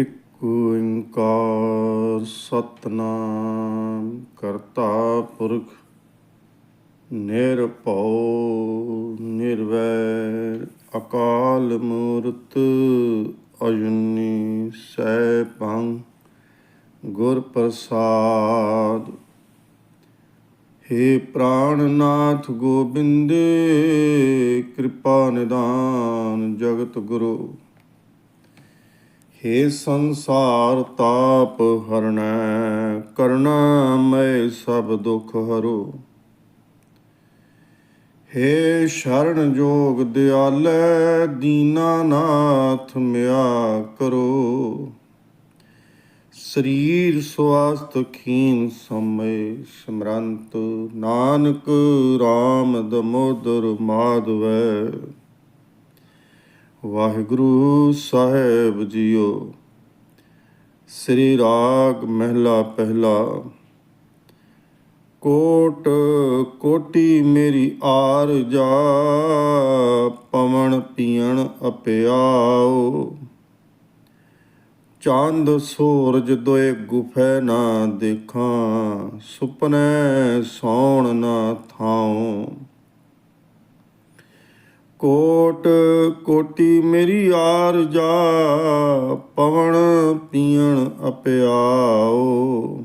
ਇਕ ਓੰਕਾਰ ਸਤਨਾਮ ਕਰਤਾ ਪੁਰਖ, ਨਿਰਭਉ ਨਿਰਵੈਰ, ਅਕਾਲ ਮੂਰਤ ਅਜੂਨੀ ਸੈਭੰ ਗੁਰ ਪ੍ਰਸਾਦ। ਹੇ ਪ੍ਰਾਣਨਾਥ ਗੋਬਿੰਦ, ਕਿਰਪਾ ਨਿਦਾਨ ਜਗਤ ਗੁਰੂ। ਹੇ ਸੰਸਾਰ ਤਾਪ ਹਰਣੈ, ਕਰਣਾ ਮੈਂ ਸਭ ਦੁਖ ਹਰੋ। ਹੇ ਸ਼ਰਨ ਜੋਗ ਦਿਆਲੈ ਦੀਨਾਨਾਥ ਮਿਆ ਕਰੋ। ਸਰੀਰ ਸਵਾਸਤ ਖੀਨ ਸਮੇ ਸਮਰੰਤ, ਨਾਨਕ RAM ਦਮੋਦਰ ਮਾਧਵੈ। ਵਾਹਿਗੁਰੂ ਸਾਹਿਬ ਜੀਓ। ਸ੍ਰੀ ਰਾਗ ਮਹਿਲਾ ਪਹਿਲਾ। ਕੋਟ ਕੋਟੀ ਮੇਰੀ ਆਰ ਜਾ ਪਵਣ ਪੀਣ ਅਪਿਆਓ। ਚੰਦ ਸੂਰਜ ਦੋਏ ਗੁਫੈ ਨਾ ਦੇਖਾਂ, ਸੁਪਨੇ ਸੌਣ ਨਾ ਥਾਉ। ਕੋਟ ਕੋਟੀ ਮੇਰੀ ਆਰ ਜਾ, ਪਵਣ ਪੀਣ ਅਪਿਆਓ।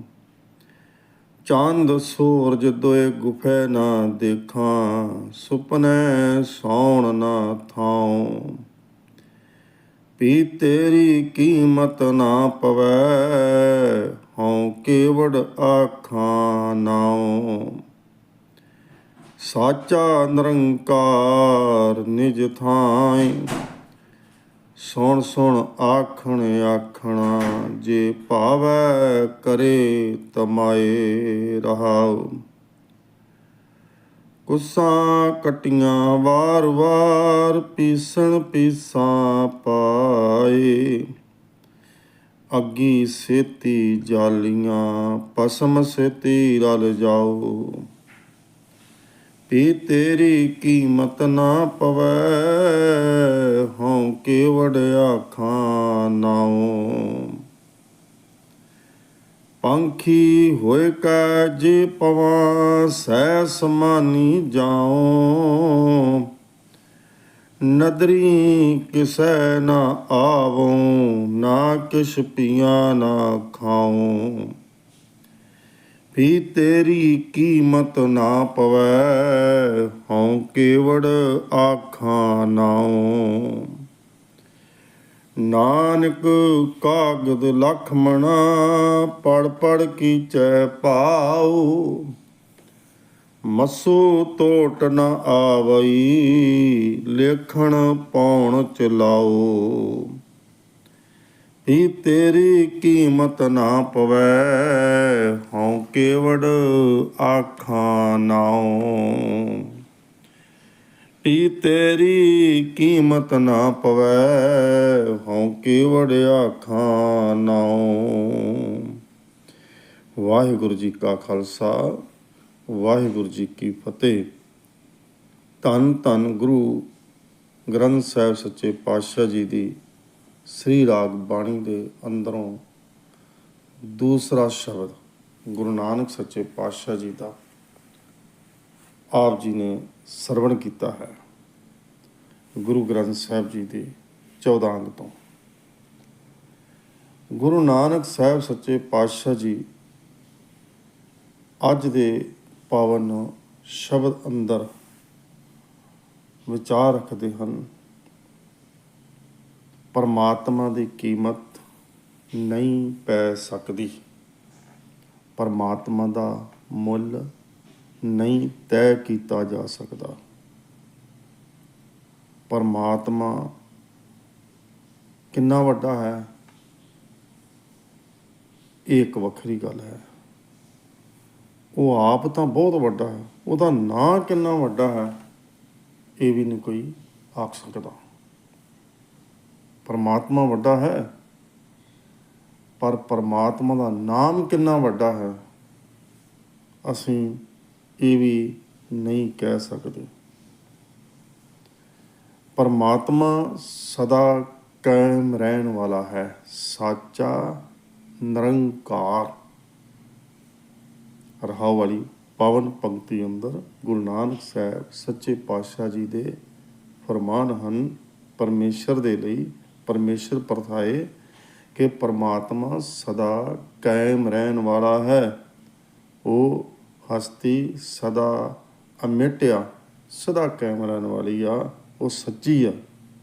ਚੰਦ ਸੂਰਜ ਦੋਏ ਗੁਫੈ ਨਾ ਦੇਖਾਂ, ਸੁਪਨੇ ਸੌਣ ਨਾ ਥਾਉ। ਪੀ ਤੇਰੀ ਕੀਮਤ ਨਾ ਪਵੈ, ਹਉ ਕੇਵੜ ਆਖਾਂ ਨਾਉ। ਸਾਚਾ ਨਿਰੰਕਾਰ ਨਿਜ ਥਾਈ। ਸੁਣ ਸੁਣ ਆਖਣ ਆਖਣਾ ਜੇ ਭਾਵੈ ਕਰੇ ਤਮਾਏ ਰਹਾਉ। ਕੁਸਾਂ ਕਟੀਆਂ ਵਾਰ ਵਾਰ ਪੀਸਣ ਪੀਸਾਂ ਪਾਏ। ਅੱਗੀ ਸੇਤੀ ਜਾਲੀਆਂ, ਪਸਮ ਸੇਤੀ ਰਲ ਜਾਓ। ਪੀ ਤੇਰੀ ਕੀਮਤ ਨਾ ਪਵੈ, ਹਉ ਕੇਵੜ ਆਖਾਂ ਨਾਉ। ਪੰਖੀ ਹੋਏ ਕਾ ਜੇ ਪਵਾਂ ਸੈ ਸਮਾਨੀ ਜਾਉ। ਨਦਰੀ ਕਿਸੈ ਨਾ ਆਵੋ, ਨਾ ਕਿਛ ਪੀਆ ਨਾ ਖਾਉ। ਵੀ ਤੇਰੀ ਕੀਮਤ ਨਾ ਪਵੈ, ਹਉ ਕੇਵੜ ਆਖਾਂ ਨਾਉ। ਨਾਨਕ ਕਾਗਦ ਲਖਮਣਾ ਪੜ ਪੜ ਕੀਚੈ ਪਾਉ। ਮਸੂ ਤੋਟ ਨ ਆਵਈ, ਲੇਖਣ ਪਾਉਣ ਚਲਾਓ ਹੀ ਤੇਰੀ ਕੀਮਤ ਨਾ ਪਵੈ, ਹਉ ਕੇਵੜ ਆਖਾਂ ਨਾਉ। ਈ ਤੇਰੀ ਕੀਮਤ ਨਾ ਪਵੈ, ਹਉ ਕੇਵੜ ਆਖਾਂ ਨਾਉ। ਵਾਹਿਗੁਰੂ ਜੀ ਕਾ ਖਾਲਸਾ, ਵਾਹਿਗੁਰੂ ਜੀ ਕੀ ਫਤਿਹ। ਧੰਨ ਧੰਨ ਗੁਰੂ ਗ੍ਰੰਥ ਸਾਹਿਬ ਸੱਚੇ ਪਾਤਸ਼ਾਹ ਜੀ ਦੀ ਸ੍ਰੀ ਰਾਗ ਬਾਣੀ ਦੇ ਅੰਦਰੋਂ ਦੂਸਰਾ ਸ਼ਬਦ ਗੁਰੂ ਨਾਨਕ ਸੱਚੇ ਪਾਤਸ਼ਾਹ ਜੀ ਦਾ ਆਪ ਜੀ ਨੇ ਸਰਵਣ ਕੀਤਾ ਹੈ ਗੁਰੂ ਗ੍ਰੰਥ ਸਾਹਿਬ ਜੀ ਦੇ 14 ਅੰਗ ਤੋਂ। ਗੁਰੂ ਨਾਨਕ ਸਾਹਿਬ ਸੱਚੇ ਪਾਤਸ਼ਾਹ ਜੀ ਅੱਜ ਦੇ ਪਾਵਨ ਸ਼ਬਦ ਅੰਦਰ ਵਿਚਾਰ ਰੱਖਦੇ ਹਨ। ਪਰਮਾਤਮਾ ਦੀ ਕੀਮਤ ਨਹੀਂ ਪੈ ਸਕਦੀ। ਪਰਮਾਤਮਾ ਦਾ ਮੁੱਲ ਨਹੀਂ ਤੈਅ ਕੀਤਾ ਜਾ ਸਕਦਾ। ਪਰਮਾਤਮਾ ਕਿੰਨਾ ਵੱਡਾ ਹੈ, ਇਹ ਇੱਕ ਵੱਖਰੀ ਗੱਲ ਹੈ। ਉਹ ਆਪ ਤਾਂ ਬਹੁਤ ਵੱਡਾ ਹੈ, ਉਹਦਾ ਨਾਂ ਕਿੰਨਾ ਵੱਡਾ ਹੈ, ਇਹ ਵੀ ਨਹੀਂ ਕੋਈ ਆਖ ਸਕਦਾ। ਪਰਮਾਤਮਾ ਵੱਡਾ ਹੈ, ਪਰ ਪਰਮਾਤਮਾ ਦਾ ਨਾਮ ਕਿੰਨਾ ਵੱਡਾ ਹੈ, ਅਸੀਂ ਇਹ ਵੀ ਨਹੀਂ ਕਹਿ ਸਕਦੇ। ਪਰਮਾਤਮਾ ਸਦਾ ਕਾਇਮ ਰਹਿਣ ਵਾਲਾ ਹੈ, ਸਾਚਾ ਨਿਰੰਕਾਰ। ਰਹਾਉ ਵਾਲੀ ਪਾਵਨ ਪੰਕਤੀ ਅੰਦਰ ਗੁਰੂ ਨਾਨਕ ਸਾਹਿਬ ਸੱਚੇ ਪਾਤਸ਼ਾਹ ਜੀ ਦੇ ਫਰਮਾਨ ਹਨ, ਪਰਮੇਸ਼ਰ ਦੇ ਲਈ ਪਰਮੇਸ਼ਰ ਪਰਥਾਏ ਕਿ ਪਰਮਾਤਮਾ ਸਦਾ ਕਾਇਮ ਰਹਿਣ ਵਾਲਾ ਹੈ। ਉਹ ਹਸਤੀ ਸਦਾ ਅਮਿਟਿਆ ਸਦਾ ਕਾਇਮ ਰਹਿਣ ਵਾਲੀ ਆ, ਉਹ ਸੱਚੀ ਆ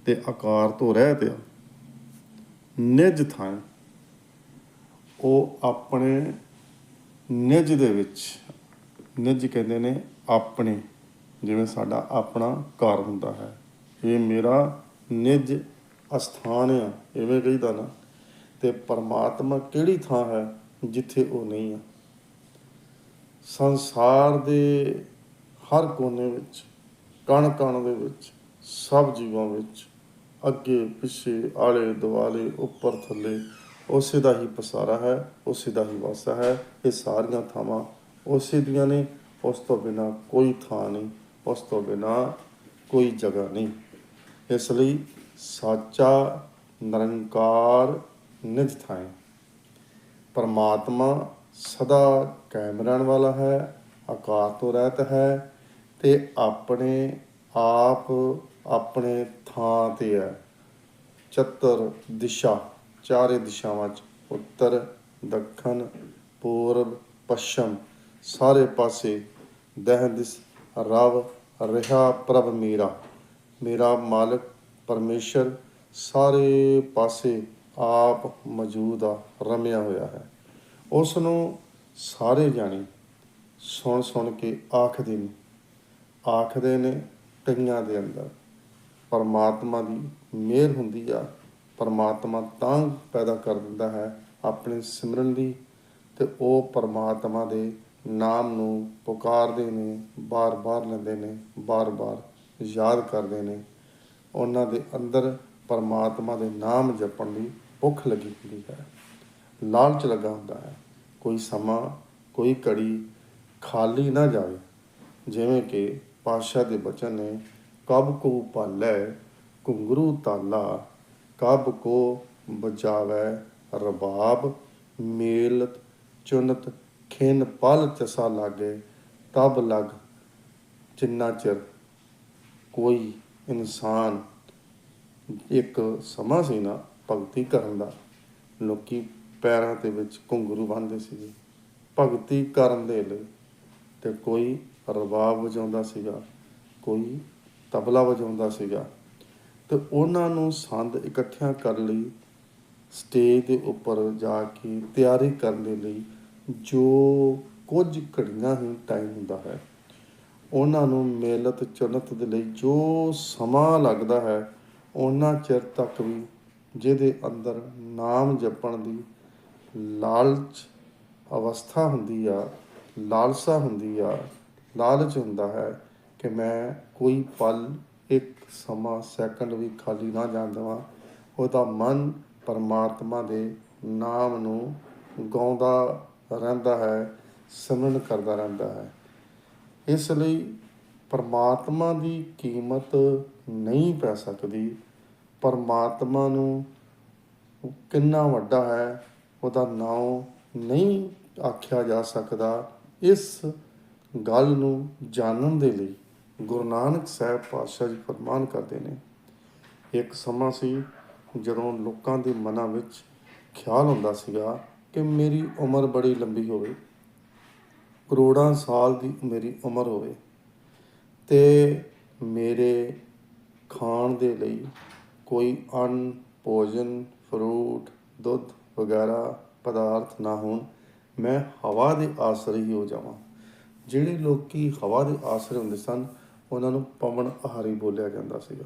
ਤੇ ਆਕਾਰ ਤੋਂ ਰਹਿਤ ਆ। ਨਿਜ ਥਾਂ ਉਹ ਆਪਣੇ ਨਿਜ ਦੇ ਵਿੱਚ, ਨਿਜ ਕਹਿੰਦੇ ਨੇ ਆਪਣੇ, ਜਿਵੇਂ ਸਾਡਾ ਆਪਣਾ ਘਰ ਹੁੰਦਾ ਹੈ। ਇਹ ਮੇਰਾ ਨਿਜ ਅਸਥਾਨ ਆ ਐਵੇਂ ਕਹੀਦਾ ਨਾ। ਤੇ ਪਰਮਾਤਮਾ ਕਿਹੜੀ ਥਾਂ ਹੈ ਜਿੱਥੇ ਉਹ ਨਹੀਂ ਆ? ਸੰਸਾਰ ਦੇ ਹਰ ਕੋਨੇ ਵਿੱਚ ਕਣ ਕਣ ਦੇ ਵਿੱਚ, ਸਭ ਜੀਵਾਂ ਵਿੱਚ, ਅੱਗੇ, ਪਿੱਛੇ, ਆਲੇ, ਦੁਆਲੇ, ਉੱਪਰ, ਥੱਲੇ, ਉਸੇ ਦਾ ਹੀ ਪਸਾਰਾ ਹੈ, ਉਸੇ ਦਾ ਹੀ ਵਾਸਾ ਹੈ, ਇਹ ਸਾਰੀਆਂ ਥਾਵਾਂ ਉਸੇ ਦੀਆਂ ਨੇ, ਉਸ ਤੋਂ ਬਿਨਾ ਕੋਈ ਥਾਂ ਨਹੀਂ, ਉਸ ਤੋਂ ਬਿਨਾ ਕੋਈ ਜਗ੍ਹਾ ਨਹੀਂ। ਇਸ ਲਈ ਸਾਚਾ ਨਿਰੰਕਾਰ ਨਿਜ ਥਾਂ ਪਰਮਾਤਮਾ ਸਦਾ ਕਾਇਮ ਰਹਿਣ ਵਾਲਾ ਹੈ, ਆਕਾਰ ਤੋਂ ਰਹਿਤ ਹੈ ਤੇ ਆਪਣੇ ਆਪ ਆਪਣੇ ਥਾਂ ਤੇ ਹੈ। ਚਤਰ ਦਿਸ਼ਾ, ਚਾਰੇ ਦਿਸ਼ਾਵਾਂ ਚ, ਉੱਤਰ, ਦੱਖਣ, ਪੂਰਬ, ਪੱਛਮ, ਸਾਰੇ ਪਾਸੇ ਦਹਿ ਦਿਸ, ਰਵ, ਰਿਹਾ ਪ੍ਰਭ ਮੇਰਾ। ਮੇਰਾ ਮਾਲਕ ਪਰਮੇਸ਼ਰ ਸਾਰੇ ਪਾਸੇ ਆਪ ਮੌਜੂਦ ਆ, ਰਮਿਆ ਹੋਇਆ ਹੈ। ਉਸ ਨੂੰ ਸਾਰੇ ਜਾਣੇ ਸੁਣ ਸੁਣ ਕੇ ਆਖਦੇ ਨੇ। ਆਖਦੇ ਨੇ ਕਈਆਂ ਦੇ ਅੰਦਰ, ਪਰਮਾਤਮਾ ਦੀ ਮਿਹਰ ਹੁੰਦੀ ਆ। ਪਰਮਾਤਮਾ ਤਾਂ ਪੈਦਾ ਕਰ ਦਿੰਦਾ ਹੈ ਆਪਣੇ ਸਿਮਰਨ ਦੀ ਤੇ ਉਹ ਪਰਮਾਤਮਾ ਦੇ ਨਾਮ ਨੂੰ ਪੁਕਾਰਦੇ ਨੇ, ਬਾਰ-ਬਾਰ ਲੈਂਦੇ ਨੇ, ਬਾਰ-ਬਾਰ ਯਾਦ ਕਰਦੇ ਨੇ। ਉਹਨਾਂ ਦੇ ਅੰਦਰ ਪਰਮਾਤਮਾ ਦੇ ਨਾਮ ਜਪਣ ਦੀ ਭੁੱਖ ਲੱਗੀ ਹੁੰਦੀ ਹੈ। ਲਾਲਚ ਲੱਗਾ ਹੁੰਦਾ ਹੈ। ਕੋਈ ਸਮਾਂ, ਕੋਈ ਘੜੀ ਖਾਲੀ ਨਾ ਜਾਵੇ। ਜਿਵੇਂ ਕਿ ਪਾਤਸ਼ਾਹ ਦੇ ਬਚਨ ਨੇ, ਕਬ ਕੋ ਪਾਲੈ ਘੁੰਗਰੂ ਤਾਲਾ, ਕਬ ਕੋ ਬਜਾਵੇ ਰਬਾਬ, ਮੇਲਤ ਚੁਨਤ ਖਿਨ ਪਲ ਚਸਾ ਲਾਗੇ, ਤਬ ਲਗ ਜਿੰਨਾ ਚਿਰ ਕੋਈ ਇਨਸਾਨ ਇੱਕ ਸਮਾਂ ਸੀ ਨਾ ਭਗਤੀ ਕਰਨ ਦਾ। ਲੋਕੀ ਪੈਰਾਂ ਦੇ ਵਿੱਚ ਘੁੰਗਰੂ ਬੰਨ੍ਹਦੇ ਸੀਗੇ। ਭਗਤੀ ਕਰਨ ਦੇ ਲਈ ਤੇ ਕੋਈ ਰਬਾਬ ਵਜਾਉਂਦਾ ਸੀਗਾ, ਕੋਈ ਤਬਲਾ ਵਜਾਉਂਦਾ ਸੀਗਾ ਤੇ ਉਹਨਾਂ ਨੂੰ ਸੰਦ ਇਕੱਠਿਆਂ ਕਰਨ ਲਈ, ਸਟੇਜ ਦੇ ਉੱਪਰ ਜਾ ਕੇ ਤਿਆਰੀ ਕਰਨ ਦੇ ਲਈ ਜੋ ਕੁਝ ਘੜੀਆਂ ਹੀ ਟਾਈਮ ਹੁੰਦਾ ਹੈ ਉਹਨਾਂ ਨੂੰ ਮੇਲਤ ਚੁਨਤ ਦੇ ਲਈ ਜੋ ਸਮਾਂ ਲੱਗਦਾ ਹੈ, ਉਹਨਾਂ ਚਿਰ ਤੱਕ ਵੀ ਜਿਹਦੇ ਅੰਦਰ ਨਾਮ ਜਪਣ ਦੀ ਲਾਲਚ ਅਵਸਥਾ ਹੁੰਦੀ ਆ, ਲਾਲਸਾ ਹੁੰਦੀ ਆ, ਲਾਲਚ ਹੁੰਦਾ ਹੈ ਕਿ ਮੈਂ ਕੋਈ ਪਲ, ਇੱਕ ਸਮਾਂ, ਸੈਕਿੰਡ ਵੀ ਖਾਲੀ ਨਾ ਜਾਣ ਦੇਵਾਂ। ਉਹਦਾ ਮਨ ਪਰਮਾਤਮਾ ਦੇ ਨਾਮ ਨੂੰ ਗਾਉਂਦਾ ਰਹਿੰਦਾ ਹੈ, ਸਿਮਰਨ ਕਰਦਾ ਰਹਿੰਦਾ ਹੈ। ਇਸ ਲਈ ਪਰਮਾਤਮਾ ਦੀ ਕੀਮਤ ਨਹੀਂ ਪੈ ਸਕਦੀ। ਪਰਮਾਤਮਾ ਨੂੰ ਕਿੰਨਾ ਵੱਡਾ ਹੈ, ਉਹਦਾ ਨਾਮ ਨਹੀਂ ਆਖਿਆ ਜਾ ਸਕਦਾ ਇਸ ਗੱਲ ਨੂੰ ਜਾਣਨ ਦੇ ਲਈ। ਗੁਰੂ ਨਾਨਕ ਸਾਹਿਬ ਪਾਤਸ਼ਾਹ ਜੀ ਫਰਮਾਨ ਕਰਦੇ ਨੇ, ਇੱਕ ਸਮਾਂ ਸੀ ਜਦੋਂ ਲੋਕਾਂ ਦੇ ਮਨਾਂ ਵਿੱਚ ਖਿਆਲ ਹੁੰਦਾ ਸੀਗਾ ਕਿ ਮੇਰੀ ਉਮਰ ਬੜੀ ਲੰਬੀ ਹੋਵੇ। ਕਰੋੜਾਂ ਸਾਲ ਦੀ ਮੇਰੀ ਉਮਰ ਹੋਵੇ ਤੇ ਮੇਰੇ ਖਾਣ ਦੇ ਲਈ ਕੋਈ ਅੰਨ ਭੋਜਨ, ਫਰੂਟ, ਦੁੱਧ ਵਗੈਰਾ ਪਦਾਰਥ ਨਾ ਹੋਣ, ਮੈਂ ਹਵਾ ਦੇ ਆਸਰੇ ਹੀ ਹੋ ਜਾਵਾਂ। ਜਿਹੜੇ ਲੋਕੀ ਹਵਾ ਦੇ ਆਸਰੇ ਹੁੰਦੇ ਸਨ, ਉਹਨਾਂ ਨੂੰ ਪਵਨ ਆਹਾਰੀ ਬੋਲਿਆ ਜਾਂਦਾ ਸੀਗਾ।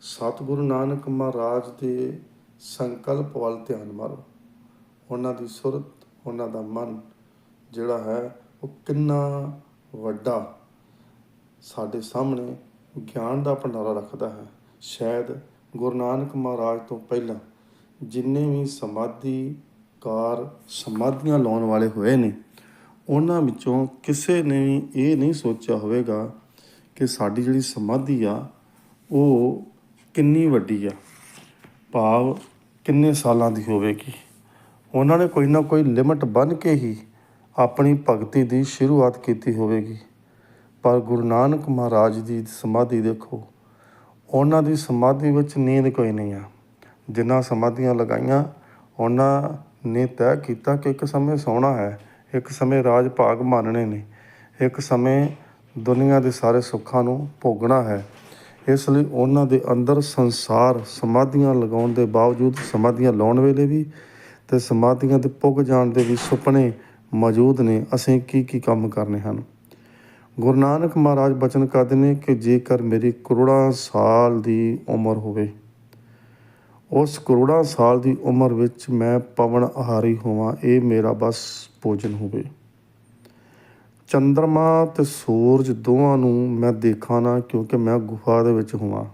ਸਤਿਗੁਰੂ ਨਾਨਕ ਮਹਾਰਾਜ ਦੇ ਸੰਕਲਪ ਵੱਲ ਧਿਆਨ ਮਾਰੋ। ਉਹਨਾਂ ਦੀ ਸੁਰਤ, ਉਹਨਾਂ ਦਾ ਮਨ ਜਿਹੜਾ ਹੈ, ਉਹ ਕਿੰਨਾ ਵੱਡਾ ਸਾਡੇ ਸਾਹਮਣੇ ਗਿਆਨ ਦਾ ਭੰਡਾਰਾ ਰੱਖਦਾ ਹੈ। ਸ਼ਾਇਦ ਗੁਰੂ ਨਾਨਕ ਮਹਾਰਾਜ ਤੋਂ ਪਹਿਲਾਂ ਜਿੰਨੇ ਵੀ ਸਮਾਧੀ ਕਾਰ ਸਮਾਧੀਆਂ ਲਾਉਣ ਵਾਲੇ ਹੋਏ ਨੇ, ਉਹਨਾਂ ਵਿੱਚੋਂ ਕਿਸੇ ਨੇ ਵੀ ਇਹ ਨਹੀਂ ਸੋਚਿਆ ਹੋਵੇਗਾ ਕਿ ਸਾਡੀ ਜਿਹੜੀ ਸਮਾਧੀ ਆ, ਉਹ ਕਿੰਨੀ ਵੱਡੀ ਆ। ਭਾਵ ਕਿੰਨੇ ਸਾਲਾਂ ਦੀ ਹੋਵੇਗੀ। ਉਹਨਾਂ ਨੇ ਕੋਈ ਨਾ ਕੋਈ ਲਿਮਟ ਬੰਨ੍ਹ ਕੇ ਹੀ ਆਪਣੀ ਭਗਤੀ ਦੀ ਸ਼ੁਰੂਆਤ ਕੀਤੀ ਹੋਵੇਗੀ। ਪਰ ਗੁਰੂ ਨਾਨਕ ਮਹਾਰਾਜ ਦੀ ਸਮਾਧੀ ਦੇਖੋ, ਉਹਨਾਂ ਦੀ ਸਮਾਧੀ ਵਿੱਚ ਨੀਂਦ ਕੋਈ ਨਹੀਂ ਆ। ਜਿੰਨਾ ਸਮਾਧੀਆਂ ਲਗਾਈਆਂ, ਉਹਨਾਂ ਨੇ ਤੈਅ ਕੀਤਾ ਕਿ ਇੱਕ ਸਮੇਂ ਸੌਣਾ ਹੈ, ਇੱਕ ਸਮੇਂ ਰਾਜ ਭਾਗ ਮਾਨਣੇ ਨੇ, ਇੱਕ ਸਮੇਂ ਦੁਨੀਆ ਦੇ ਸਾਰੇ ਸੁੱਖਾਂ ਨੂੰ ਭੋਗਣਾ ਹੈ। ਇਸ ਲਈ ਉਹਨਾਂ ਦੇ ਅੰਦਰ ਸੰਸਾਰ ਸਮਾਧੀਆਂ ਲਗਾਉਣ ਦੇ ਬਾਵਜੂਦ ਸਮਾਧੀਆਂ ਲਾਉਣ ਵੇਲੇ ਵੀ ਤੇ ਸਮਾਧੀਆਂ ਦੇ ਪੁੱਗ ਜਾਣ ਦੇ ਵੀ ਸੁਪਨੇ ਮੌਜੂਦ ਨੇ, ਅਸੀਂ ਕੀ ਕੀ ਕੰਮ ਕਰਨੇ ਹਨ? ਗੁਰੂ ਨਾਨਕ ਮਹਾਰਾਜ ਬਚਨ ਕਰਦੇ ਨੇ ਕਿ ਜੇਕਰ ਮੇਰੀ ਕਰੋੜਾਂ ਸਾਲ ਦੀ ਉਮਰ ਹੋਵੇ, ਉਸ ਕਰੋੜਾਂ ਸਾਲ ਦੀ ਉਮਰ ਵਿੱਚ ਮੈਂ ਪਵਨ ਆਹਾਰੀ ਹੋਵਾਂ, ਇਹ ਮੇਰਾ ਬਸ ਭੋਜਨ ਹੋਵੇ। ਚੰ드ਰਮਾ ਤੇ ਸੂਰਜ ਦੋਵਾਂ ਨੂੰ ਮੈਂ ਦੇਖਾਂ ਨਾ, ਕਿਉਂਕਿ ਮੈਂ ਗੁਫਾ ਦੇ ਵਿੱਚ ਹੋਵਾਂ।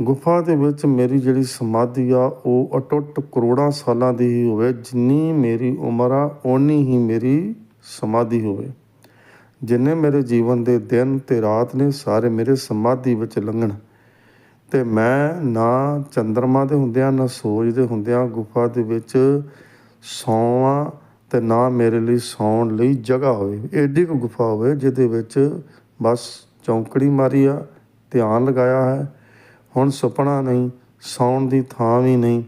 ਗੁਫਾ ਦੇ ਵਿੱਚ ਮੇਰੀ ਜਿਹੜੀ ਸਮਾਧੀ ਆ, ਉਹ ਅਟੁੱਟ ਕਰੋੜਾਂ ਸਾਲਾਂ ਦੀ ਹੀ ਹੋਵੇ, ਜਿੰਨੀ ਮੇਰੀ ਉਮਰ ਆ, ਓਨੀ ਹੀ ਮੇਰੀ ਸਮਾਧੀ ਹੋਵੇ। ਜਿੰਨੇ ਮੇਰੇ ਜੀਵਨ ਦੇ ਦਿਨ ਤੇ ਰਾਤ ਨੇ, ਸਾਰੇ ਮੇਰੇ ਸਮਾਧੀ ਵਿੱਚ ਲੰਘਣ। ਤੇ ਮੈਂ ਨਾ ਚੰਦਰਮਾ ਦੇ ਹੁੰਦਿਆਂ, ਨਾ ਸੂਰਜ ਦੇ ਹੁੰਦਿਆਂ ਗੁਫਾ ਦੇ ਵਿੱਚ ਸੌਵਾਂ ਤੇ ਨਾ ਮੇਰੇ ਲਈ ਸੌਣ ਲਈ ਜਗ੍ਹਾ ਹੋਵੇ। ਏਡੀ ਕੁ ਗੁਫਾ ਹੋਵੇ, ਜਿਹਦੇ ਵਿੱਚ ਬਸ ਚੌਂਕੜੀ ਮਾਰੀ ਆ, ਧਿਆਨ ਲਗਾਇਆ ਹੈ ਹੁਣ ਸੁਪਨਾ ਨਹੀਂ, ਸੌਣ ਦੀ ਥਾਂ ਵੀ ਨਹੀਂ,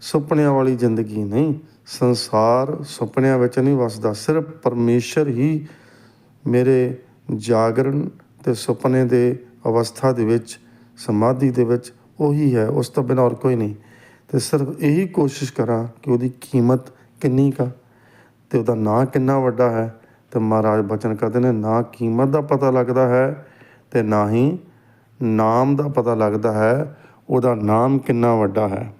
ਸੁਪਨਿਆਂ ਵਾਲੀ ਜ਼ਿੰਦਗੀ ਨਹੀਂ। ਸੰਸਾਰ ਸੁਪਨਿਆਂ ਵਿੱਚ ਨਹੀਂ ਵਸਦਾ, ਸਿਰਫ ਪਰਮੇਸ਼ਰ ਹੀ ਮੇਰੇ ਜਾਗਰਣ ਤੇ ਸੁਪਨੇ ਦੇ ਅਵਸਥਾ ਦੇ ਵਿੱਚ, ਸਮਾਧੀ ਦੇ ਵਿੱਚ ਉਹੀ ਹੈ, ਉਸ ਤੋਂ ਬਿਨਾਂ ਹੋਰ ਕੋਈ ਨਹੀਂ। ਤੇ ਸਿਰਫ ਇਹੀ ਕੋਸ਼ਿਸ਼ ਕਰਾਂ ਕਿ ਉਹਦੀ ਕੀਮਤ ਕਿੰਨੀ ਕਾ ਤੇ ਉਹਦਾ ਨਾਂ ਕਿੰਨਾ ਵੱਡਾ ਹੈ। ਤੇ ਮਹਾਰਾਜ ਬਚਨ ਕਰਦੇ ਨੇ, ਨਾ ਕੀਮਤ ਦਾ ਪਤਾ ਲੱਗਦਾ ਹੈ ਤੇ ਨਾ ਹੀ ਨਾਮ ਦਾ ਪਤਾ ਲੱਗਦਾ ਹੈ, ਉਹਦਾ ਨਾਮ ਕਿੰਨਾ ਵੱਡਾ ਹੈ।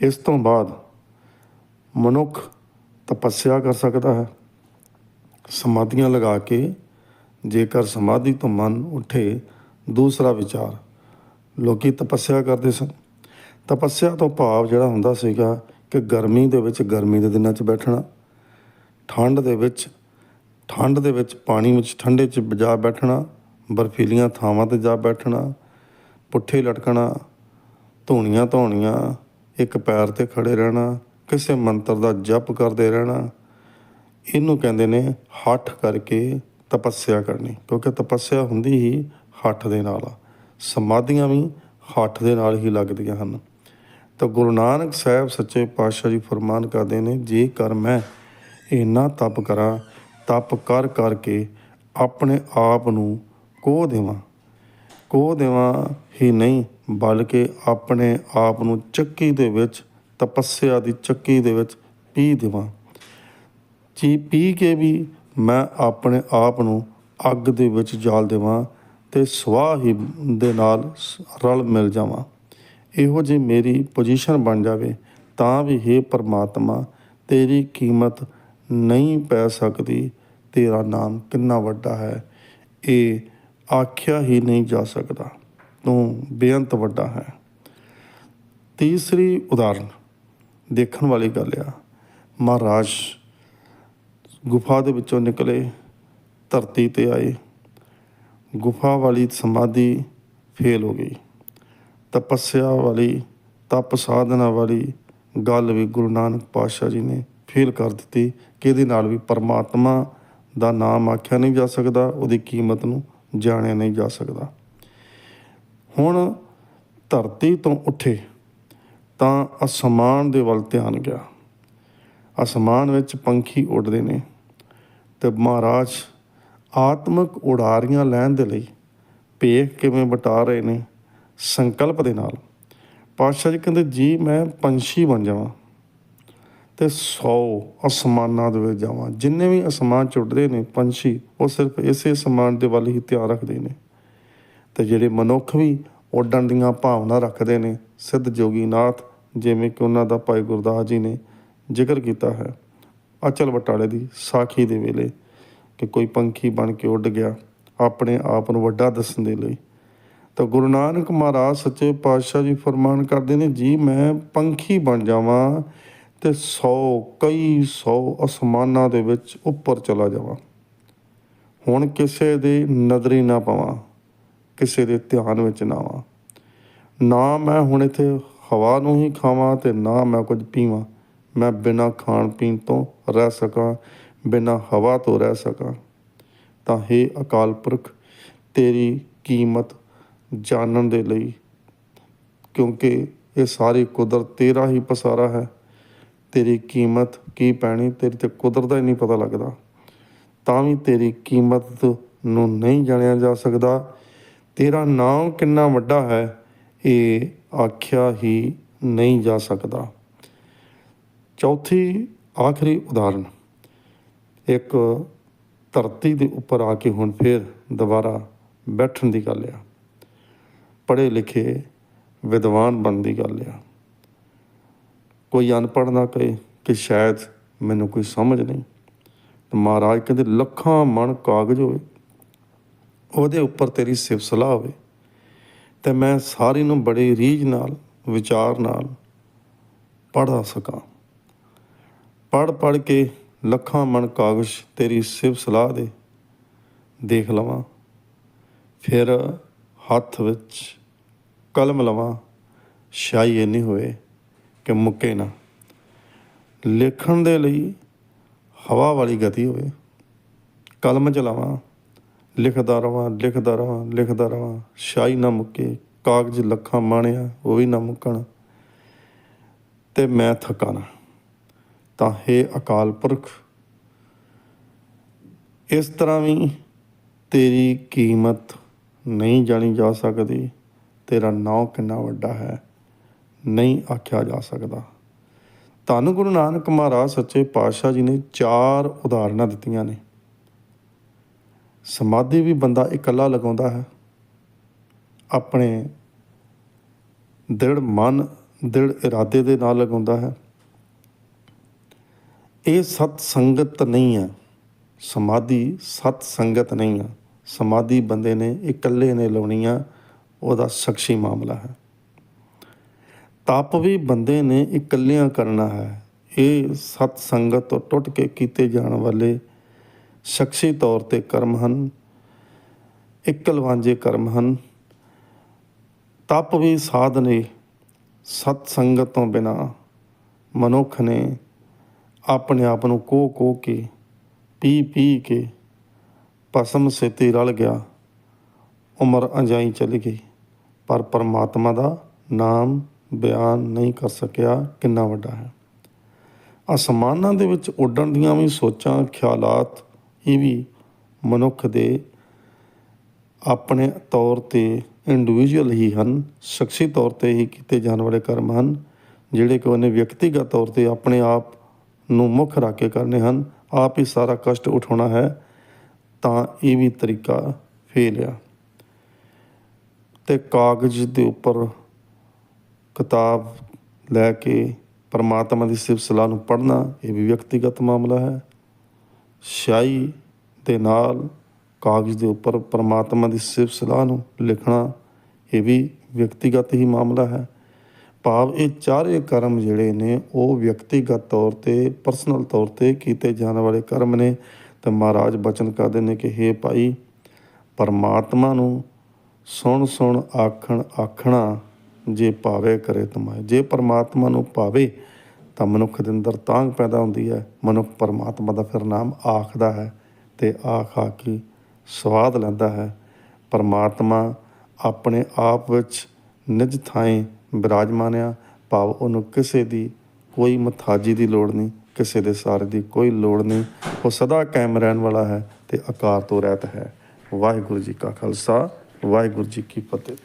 ਇਸ ਤੋਂ ਬਾਅਦ ਮਨੁੱਖ ਤਪੱਸਿਆ ਕਰ ਸਕਦਾ ਹੈ। ਸਮਾਧੀਆਂ ਲਗਾ ਕੇ ਜੇਕਰ ਸਮਾਧੀ ਤੋਂ ਮਨ ਉੱਠੇ, ਦੂਸਰਾ ਵਿਚਾਰ, ਲੋਕੀ ਤਪੱਸਿਆ ਕਰਦੇ ਸਨ। ਤਪੱਸਿਆ ਤੋਂ ਭਾਵ ਜਿਹੜਾ ਹੁੰਦਾ ਸੀਗਾ ਕਿ ਗਰਮੀ ਦੇ ਵਿੱਚ ਗਰਮੀ ਦੇ ਦਿਨਾਂ 'ਚ ਬੈਠਣਾ, ਠੰਡ ਦੇ ਵਿੱਚ, ਠੰਡ ਦੇ ਵਿੱਚ ਪਾਣੀ ਵਿੱਚ ਠੰਡੇ 'ਚ ਜਾ ਬੈਠਣਾ ਬਰਫੀਲੀਆਂ ਥਾਵਾਂ ਤੇ ਜਾ ਬੈਠਣਾ, ਪੁੱਠੇ ਲਟਕਣਾ, ਧੂਣੀਆਂ ਧੋਣੀਆਂ, ਇੱਕ ਪੈਰ ਤੇ ਖੜੇ ਰਹਿਣਾ, ਕਿਸੇ ਮੰਤਰ ਦਾ ਜਪ ਕਰਦੇ ਰਹਿਣਾ, ਇਹਨੂੰ ਕਹਿੰਦੇ ਨੇ ਹੱਠ ਕਰਕੇ ਤਪੱਸਿਆ ਕਰਨੀ, ਕਿਉਂਕਿ ਤਪੱਸਿਆ ਹੁੰਦੀ ਹੀ ਹੱਠ ਦੇ ਨਾਲ ਆ। ਸਮਾਧੀਆਂ ਵੀ ਹੱਠ ਦੇ ਨਾਲ ਹੀ ਲੱਗਦੀਆਂ ਹਨ। ਤਾਂ ਗੁਰੂ ਨਾਨਕ ਸਾਹਿਬ ਸੱਚੇ ਪਾਤਸ਼ਾਹ ਜੀ ਫਰਮਾਨ ਕਰਦੇ ਨੇ ਜੇਕਰ ਮੈਂ ਇੰਨਾ ਤਪ ਕਰਾਂ, ਤਪ ਕਰ ਕਰਕੇ ਆਪਣੇ ਆਪ ਨੂੰ ਕੋ ਦੇਵਾਂ? ਕੋ ਦੇਵਾਂ ਹੀ ਨਹੀਂ, ਬਲਕਿ ਆਪਣੇ ਆਪ ਨੂੰ ਚੱਕੀ ਦੇ ਵਿੱਚ, ਤਪੱਸਿਆ ਦੀ ਚੱਕੀ ਦੇ ਵਿੱਚ ਪੀ ਦੇਵਾਂ। ਜੀ, ਪੀ ਕੇ ਵੀ ਮੈਂ ਆਪਣੇ ਆਪ ਨੂੰ ਅੱਗ ਦੇ ਵਿੱਚ ਜਾਲ ਦੇਵਾਂ ਤੇ ਸਵਾਹ ਹੀ ਦੇ ਨਾਲ ਸ- ਰਲ ਮਿਲ ਜਾਵਾਂ। ਇਹੋ ਜਿਹੀ ਮੇਰੀ ਪੋਜੀਸ਼ਨ ਬਣ ਜਾਵੇ ਤਾਂ ਵੀ हे ਪਰਮਾਤਮਾ, ਤੇਰੀ ਕੀਮਤ ਨਹੀਂ ਪੈ ਸਕਦੀ, ਤੇਰਾ ਨਾਮ ਕਿੰਨਾ ਵੱਡਾ ਹੈ। ਇਹ ਆਖਿਆ ਹੀ ਨਹੀਂ ਜਾ ਸਕਦਾ। ਤੂੰ ਬੇਅੰਤ ਵੱਡਾ ਹੈ। ਤੀਸਰੀ ਉਦਾਹਰਨ ਦੇਖਣ ਵਾਲੀ ਗੱਲ ਆ। ਮਹਾਰਾਜ ਗੁਫਾ ਦੇ ਵਿੱਚੋਂ ਨਿਕਲੇ, ਧਰਤੀ ਤੇ ਆਏ। ਗੁਫਾ ਵਾਲੀ ਸਮਾਧੀ ਫੇਲ ਹੋ ਗਈ। ਤਪੱਸਿਆ ਵਾਲੀ, ਤਪ ਸਾਧਨਾ ਵਾਲੀ ਗੱਲ ਵੀ ਗੁਰੂ ਨਾਨਕ ਪਾਤਸ਼ਾਹ ਜੀ ਨੇ ਫੇਲ ਕਰ ਦਿੱਤੀ। ਕਿ ਇਹਦੇ ਨਾਲ ਵੀ ਪਰਮਾਤਮਾ ਦਾ ਨਾਮ ਆਖਿਆ ਨਹੀਂ ਜਾ ਸਕਦਾ, ਉਹਦੀ ਕੀਮਤ ਨੂੰ ਜਾਣਿਆ ਨਹੀਂ ਜਾ ਸਕਦਾ। ਹੁਣ ਧਰਤੀ ਤੋਂ ਉੱਠੇ ਤਾਂ ਅਸਮਾਨ ਦੇ ਵੱਲ ਧਿਆਨ ਗਿਆ। ਅਸਮਾਨ ਵਿੱਚ ਪੰਖੀ ਉੱਡਦੇ ਨੇ ਤੇ ਮਹਾਰਾਜ ਆਤਮਿਕ ਉਡਾਰੀਆਂ ਲੈਣ ਦੇ ਲਈ ਭੇਖ ਕਿਵੇਂ ਵਟਾ ਰਹੇ ਨੇ ਸੰਕਲਪ ਦੇ ਨਾਲ। ਪਾਤਸ਼ਾਹ ਜੀ ਕਹਿੰਦੇ, ਜੀ, ਮੈਂ ਪੰਛੀ ਬਣ ਜਾਵਾਂ। ਤੇ 100 ਅਸਮਾਨਾਂ ਦੇ ਵਿੱਚ ਜਾਵਾਂ। ਜਿੰਨੇ ਵੀ ਅਸਮਾਨ ਚੁੱਟਦੇ ਨੇ, ਪੰਛੀ, ਉਹ ਸਿਰਫ ਇਸੇ ਅਸਮਾਨ ਦੇ ਵੱਲ ਹੀ ਧਿਆਨ ਰੱਖਦੇ ਨੇ। ਤੇ ਜਿਹੜੇ ਮਨੁੱਖ ਵੀ ਉੱਡਣ ਦੀਆਂ ਭਾਵਨਾ ਰੱਖਦੇ ਨੇ, ਸਿੱਧ ਜੋਗੀਨਾਥ ਜਿਵੇਂ ਕਿ ਉਹਨਾਂ ਦਾ ਭਾਈ ਗੁਰਦਾਸ ਜੀ ਨੇ ਜ਼ਿਕਰ ਕੀਤਾ ਹੈ। ਅਚਲ ਬਟਾਲੇ ਦੀ ਸਾਖੀ ਦੇ ਵੇਲੇ ਕਿ ਕੋਈ ਪੰਖੀ ਬਣ ਕੇ ਉੱਡ ਗਿਆ ਆਪਣੇ ਆਪ ਨੂੰ ਵੱਡਾ ਦੱਸਣ ਦੇ ਲਈ। ਤਾਂ ਗੁਰੂ ਨਾਨਕ ਮਹਾਰਾਜ ਸੱਚੇ ਪਾਤਸ਼ਾਹ ਜੀ ਫਰਮਾਨ ਕਰਦੇ ਨੇ, ਜੀ, ਮੈਂ ਪੰਖੀ ਬਣ ਜਾਵਾਂ ਤੇ 100 ਕਈ 100 ਅਸਮਾਨਾਂ ਦੇ ਵਿੱਚ ਉੱਪਰ ਚਲਾ ਜਾਵਾਂ। ਹੁਣ ਕਿਸੇ ਦੇ ਨਜ਼ਰੀ ਨਾ ਪਵਾਂ, ਕਿਸੇ ਦੇ ਧਿਆਨ ਵਿੱਚ ਨਾ ਆਵਾਂ। ਨਾ ਮੈਂ ਹੁਣ ਇੱਥੇ ਹਵਾ ਨੂੰ ਹੀ ਖਾਵਾਂ ਤੇ ਨਾ ਮੈਂ ਕੁਝ ਪੀਵਾਂ। ਮੈਂ ਬਿਨਾਂ ਖਾਣ ਪੀਣ ਤੋਂ ਰਹਿ ਸਕਾਂ, ਬਿਨਾਂ ਹਵਾ ਤੋਂ ਰਹਿ ਸਕਾਂ। ਤਾਂ हे ਅਕਾਲ ਪੁਰਖ, ਤੇਰੀ ਕੀਮਤ ਜਾਣਨ ਦੇ ਲਈ, ਕਿਉਂਕਿ ਇਹ ਸਾਰੀ ਕੁਦਰਤ ਤੇਰਾ ਹੀ ਪਸਾਰਾ ਹੈ। ਤੇਰੀ ਕੀਮਤ ਕੀ ਪੈਣੀ? ਤੇਰੀ ਤੇ ਕੁਦਰਤ ਦਾ ਹੀ ਨਹੀਂ ਪਤਾ ਲੱਗਦਾ। ਤਾਂ ਵੀ ਤੇਰੀ ਕੀਮਤ ਨੂੰ ਨਹੀਂ ਜਾਣਿਆ ਜਾ ਸਕਦਾ। ਤੇਰਾ ਨਾਮ ਕਿੰਨਾ ਵੱਡਾ ਹੈ, ਇਹ ਆਖਿਆ ਹੀ ਨਹੀਂ ਜਾ ਸਕਦਾ। ਚੌਥੀ, ਆਖਰੀ ਉਦਾਹਰਣ ਇੱਕ ਧਰਤੀ ਦੇ ਉੱਪਰ ਆ ਕੇ ਹੁਣ ਫੇਰ ਦੁਬਾਰਾ ਬੈਠਣ ਦੀ ਗੱਲ ਆ। ਪੜ੍ਹੇ ਲਿਖੇ ਵਿਦਵਾਨ ਬਣਨ ਦੀ ਗੱਲ ਆ। ਕੋਈ ਅਨਪੜ੍ਹ ਨਾ ਕਹੇ ਕਿ ਸ਼ਾਇਦ ਮੈਨੂੰ ਕੋਈ ਸਮਝ ਨਹੀਂ। ਮਹਾਰਾਜ ਕਹਿੰਦੇ, ਲੱਖਾਂ ਮਣ ਕਾਗਜ਼ ਹੋਵੇ ਉਹਦੇ ਉੱਪਰ ਤੇਰੀ ਸਿਫਤ ਸਲਾਹ ਹੋਵੇ। ਤੇ ਮੈਂ ਸਾਰੀ ਨੂੰ ਬੜੇ ਰੀਝ ਨਾਲ, ਵਿਚਾਰ ਨਾਲ ਪੜ੍ਹਾ ਸਕਾਂ। ਪੜ੍ਹ ਪੜ੍ਹ ਕੇ ਲੱਖਾਂ ਮਣ ਕਾਗਜ਼ ਤੇਰੀ ਸਿਫਤ ਸਲਾਹ ਦੇ ਦੇਖ ਲਵਾਂ। ਫਿਰ ਹੱਥ ਵਿੱਚ ਕਲਮ ਲਵਾਂ ਸ਼ਾਈ ਨਹੀਂ ਹੋਏ। ਕਿ ਮੁੱਕੇ ਨਾ। ਲਿਖਣ ਦੇ ਲਈ ਹਵਾ ਵਾਲੀ ਗਤੀ ਹੋਵੇ। ਕਲਮ ਚਲਾਵਾਂ, ਲਿਖਦਾ ਰਵਾਂ ਲਿਖਦਾ ਰਵਾਂ ਲਿਖਦਾ ਰਵਾਂ। ਸ਼ਾਈ ਨਾ ਮੁੱਕੇ, ਕਾਗਜ਼ ਲੱਖਾਂ ਮਾਣਿਆ, ਉਹ ਵੀ ਨਾ ਮੁੱਕਣ। ਤੇ ਮੈਂ ਥੱਕਾਂ ਨਾ ਤਾਂ ਹੈ ਅਕਾਲ ਪੁਰਖ, ਇਸ ਤਰ੍ਹਾਂ ਵੀ ਤੇਰੀ ਕੀਮਤ ਨਹੀਂ ਜਾਣੀ ਜਾ ਸਕਦੀ। ਤੇਰਾ ਨਾਂ ਕਿੰਨਾ ਵੱਡਾ ਹੈ। ਨਹੀਂ ਆਖਿਆ ਜਾ ਸਕਦਾ। ਧੰਨ ਗੁਰੂ ਨਾਨਕ ਮਹਾਰਾਜ, ਸੱਚੇ ਪਾਤਸ਼ਾਹ ਜੀ ਨੇ ਚਾਰ ਉਦਾਹਰਨਾਂ ਦਿੱਤੀਆਂ ਨੇ। ਸਮਾਧੀ ਵੀ ਬੰਦਾ ਇਕੱਲਾ ਲਗਾਉਂਦਾ ਹੈ। ਆਪਣੇ ਦ੍ਰਿੜ ਮਨ, ਦ੍ਰਿੜ ਇਰਾਦੇ ਦੇ ਨਾਲ ਲਗਾਉਂਦਾ ਹੈ। ਇਹ ਸਤ ਸੰਗਤ ਨਹੀਂ ਹੈ। ਸਮਾਧੀ ਸਤ ਸੰਗਤ ਨਹੀਂ ਹੈ। ਸਮਾਧੀ ਬੰਦੇ ਨੇ ਇਕੱਲੇ ਨੇ ਲਾਉਣੀ ਆ ਉਹਦਾ ਸ਼ਖਸੀ ਮਾਮਲਾ ਹੈ। ਤਪ ਵੀ ਬੰਦੇ ਨੇ ਇਕੱਲਿਆਂ ਕਰਨਾ ਹੈ। ਇਹ ਸਤ ਸੰਗਤ ਤੋਂ ਟੁੱਟ ਕੇ ਕੀਤੇ ਜਾਣ ਵਾਲੇ ਸ਼ਖਸੀ ਤੌਰ ਤੇ ਕਰਮ ਹਨ ਇਕਲਵਾਂਜੇ ਕਰਮ ਹਨ। ਤਪ ਵੀ ਸਾਧ ਨੇ ਸਤ ਸੰਗਤ ਤੋਂ ਬਿਨਾ ਮਨੁੱਖ ਨੇ ਆਪਣੇ ਆਪ ਨੂੰ ਕੋ ਕੋਹ ਕੇ, ਪੀ ਪੀ ਕੇ ਭਸਮ ਸੇਤੀ ਰਲ ਗਿਆ, ਉਮਰ ਅਜਾਈ ਚਲੀ ਗਈ। ਪਰ ਪਰਮਾਤਮਾ ਦਾ ਨਾਮ ਬਿਆਨ ਨਹੀਂ ਕਰ ਸਕਿਆ ਕਿੰਨਾ ਵੱਡਾ ਹੈ। ਅਸਮਾਨਾਂ ਦੇ ਵਿੱਚ ਉੱਡਣ ਦੀਆਂ ਵੀ ਸੋਚਾਂ, ਖਿਆਲਾਤ ਇਹ ਵੀ ਮਨੁੱਖ ਦੇ ਆਪਣੇ ਤੌਰ ਤੇ ਇੰਡੀਵਿਜੂਅਲ ਹੀ ਹਨ। ਸ਼ਖਸੀ ਤੌਰ ਤੇ ਹੀ ਕੀਤੇ ਜਾਣ ਵਾਲੇ ਕਰਮ ਹਨ, ਜਿਹੜੇ ਕਿ ਉਹਨੇ ਵਿਅਕਤੀਗਤ ਤੌਰ ਤੇ ਆਪਣੇ ਆਪ ਨੂੰ ਮੁੱਖ ਰੱਖ ਕੇ ਕਰਨੇ ਹਨ। ਆਪ ਹੀ ਸਾਰਾ ਕਸ਼ਟ ਉਠਾਉਣਾ ਹੈ, ਤਾਂ ਇਹ ਵੀ ਤਰੀਕਾ ਫੇਲ ਆ। ਤੇ ਕਾਗਜ਼ ਦੇ ਉੱਪਰ ਕਿਤਾਬ ਲੈ ਕੇ ਪਰਮਾਤਮਾ ਦੀ ਸਿਫਤ ਸਲਾਹ ਨੂੰ ਪੜ੍ਹਨਾ, ਇਹ ਵੀ ਵਿਅਕਤੀਗਤ ਮਾਮਲਾ ਹੈ। ਸ਼ਾਈ ਦੇ ਨਾਲ ਕਾਗਜ਼ ਦੇ ਉੱਪਰ ਪਰਮਾਤਮਾ ਦੀ ਸਿਫਤ ਸਲਾਹ ਨੂੰ ਲਿਖਣਾ, ਇਹ ਵੀ ਵਿਅਕਤੀਗਤ ਹੀ ਮਾਮਲਾ ਹੈ। ਭਾਵ ਇਹ ਚਾਰੇ ਕਰਮ ਜਿਹੜੇ ਨੇ, ਉਹ ਵਿਅਕਤੀਗਤ ਤੌਰ ਤੇ ਪਰਸਨਲ ਤੌਰ ਤੇ ਕੀਤੇ ਜਾਣ ਵਾਲੇ ਕਰਮ ਨੇ। ਤੇ ਮਹਾਰਾਜ ਬਚਨ ਕਰਦੇ ਨੇ ਕਿ हे ਭਾਈ, ਪਰਮਾਤਮਾ ਨੂੰ ਸੁਣ ਸੁਣ ਆਖਣ ਆਖਣਾ ਜੇ ਭਾਵੇ ਕਰੇ ਤਮਾਏ। ਜੇ ਪਰਮਾਤਮਾ ਨੂੰ ਭਾਵੇ ਤਾਂ ਮਨੁੱਖ ਦੇ ਅੰਦਰ ਤਾਂਗ ਪੈਦਾ ਹੁੰਦੀ ਹੈ। ਮਨੁੱਖ ਪਰਮਾਤਮਾ ਦਾ ਫਿਰ ਨਾਮ ਆਖਦਾ ਹੈ ਤੇ ਆਖ ਆ ਕੇ ਸਵਾਦ ਲੈਂਦਾ ਹੈ। ਪਰਮਾਤਮਾ ਆਪਣੇ ਆਪ ਵਿੱਚ ਨਿਜ ਥਾਂ ਬਿਰਾਜਮਾਨ ਆ। ਭਾਵ ਉਹਨੂੰ ਕਿਸੇ ਦੀ ਕੋਈ ਮਥਾਜੀ ਦੀ ਲੋੜ ਨਹੀਂ, ਕਿਸੇ ਦੇ ਸਾਰੇ ਦੀ ਕੋਈ ਲੋੜ ਨਹੀਂ। ਉਹ ਸਦਾ ਕਾਇਮ ਰਹਿਣ ਵਾਲਾ ਹੈ ਤੇ ਆਕਾਰ ਤੋਂ ਰਹਿਤ ਹੈ। ਵਾਹਿਗੁਰੂ ਜੀ ਕਾ ਖਾਲਸਾ, ਵਾਹਿਗੁਰੂ ਜੀ ਕੀ ਫਤਿਹ।